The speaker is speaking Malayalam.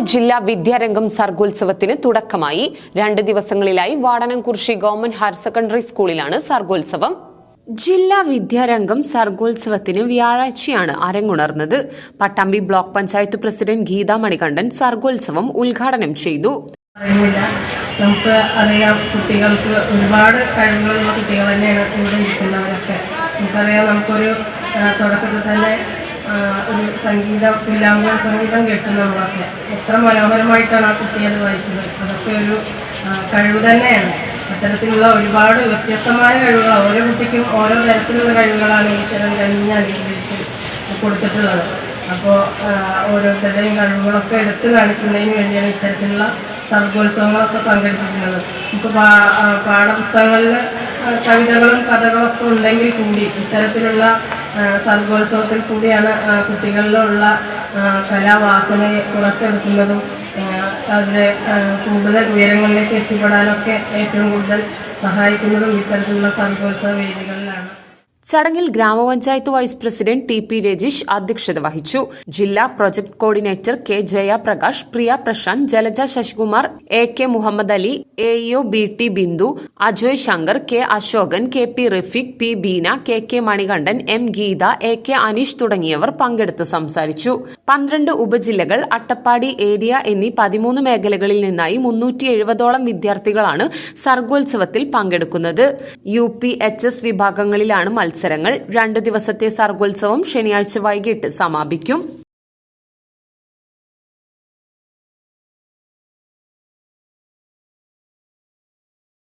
ജില്ലാ വിദ്യാരംഗം സർഗോത്സവത്തിന് തുടക്കമായി. രണ്ട് ദിവസങ്ങളിലായി വാടനംകുറിശി ഗവൺമെന്റ് ഹയർ സെക്കൻഡറി സ്കൂളിലാണ് സർഗോത്സവം. ജില്ലാ വിദ്യാരംഗം സർഗോത്സവത്തിന് വ്യാഴാഴ്ചയാണ് അരങ്ങുണർന്നത്. പട്ടാമ്പി ബ്ലോക്ക് പഞ്ചായത്ത് പ്രസിഡന്റ് ഗീതാ മണികണ്ഠൻ സർഗോത്സവം ഉദ്ഘാടനം ചെയ്തു. നമുക്ക് അറിയാം കുട്ടികൾക്ക് ഒരുപാട് കഴിവുകളുള്ള കുട്ടികൾ തന്നെയാണ് ഇവിടെ ഇരിക്കുന്നവരൊക്കെ. നമുക്കറിയാം നമുക്കൊരു തുടക്കത്തിൽ തന്നെ ഒരു സംഗീതം പുല്ലാങ്കുഴൽ സംഗീതം കേട്ടു നമ്മളൊക്കെ എത്ര മനോഹരമായിട്ടാണ് ആ കുട്ടി അത് വായിച്ചത്. അതൊക്കെ ഒരു കഴിവ് തന്നെയാണ്. അത്തരത്തിലുള്ള ഒരുപാട് വ്യത്യസ്തമായ കഴിവുകൾ ഓരോ കുട്ടിക്കും ഓരോ തരത്തിലുള്ള കഴിവുകളാണ് ഈശ്വരൻ കഴിഞ്ഞ അനുഗ്രഹിച്ച് കൊടുത്തിട്ടുള്ളത്. അപ്പോൾ ഓരോരുത്തരുടെയും കഴിവുകളൊക്കെ എടുത്തു കാണിക്കുന്നതിന് വേണ്ടിയാണ് ഇത്തരത്തിലുള്ള സർഗോത്സവങ്ങളൊക്കെ സംഘടിപ്പിക്കുന്നത്. നമുക്ക് പാഠപുസ്തകങ്ങളിൽ കവിതകളും കഥകളൊക്കെ ഉണ്ടെങ്കിൽ കൂടി ഇത്തരത്തിലുള്ള സർഗോത്സവത്തിൽ കൂടിയാണ് കുട്ടികളിലുള്ള കലാവാസനയെ പുറത്തെടുക്കുന്നതും അതിന്റെ കൂടുതൽ ഉയരങ്ങളിലേക്ക് എത്തിപ്പെടാനൊക്കെ ഏറ്റവും കൂടുതൽ സഹായിക്കുന്നതും ഇത്തരത്തിലുള്ള സർഗോത്സവ വേദികളിലാണ്. ചടങ്ങിൽ ഗ്രാമപഞ്ചായത്ത് vice president T P Rajeesh അധ്യക്ഷത വഹിച്ചു. ജില്ലാ project coordinator K Jayaprakash Priya Prashanth Jalaja Sasikumar A K Muhammad Ali A EO B T Bindu Ajoy Shankar K Ashokan K P Rafeeq P Beena K K Manikandan M Geetha A K Aneesh തുടങ്ങിയവർ പങ്കെടുത്ത് സംസാരിച്ചു. പന്ത്രണ്ട് ഉപജില്ലകൾ അട്ടപ്പാടി ഏരിയ എന്നീ പതിമൂന്ന് മേഖലകളിൽ നിന്നായി മുന്നൂറ്റി എഴുപതോളം വിദ്യാർത്ഥികളാണ് സർഗോത്സവത്തിൽ പങ്കെടുക്കുന്നത്. യു പി എച്ച് എസ് വിഭാഗങ്ങളിലാണ് മത്സരങ്ങൾ രണ്ടു ദിവസത്തെ സർഗോത്സവം ശനിയാഴ്ച വൈകിട്ട് സമാപിക്കും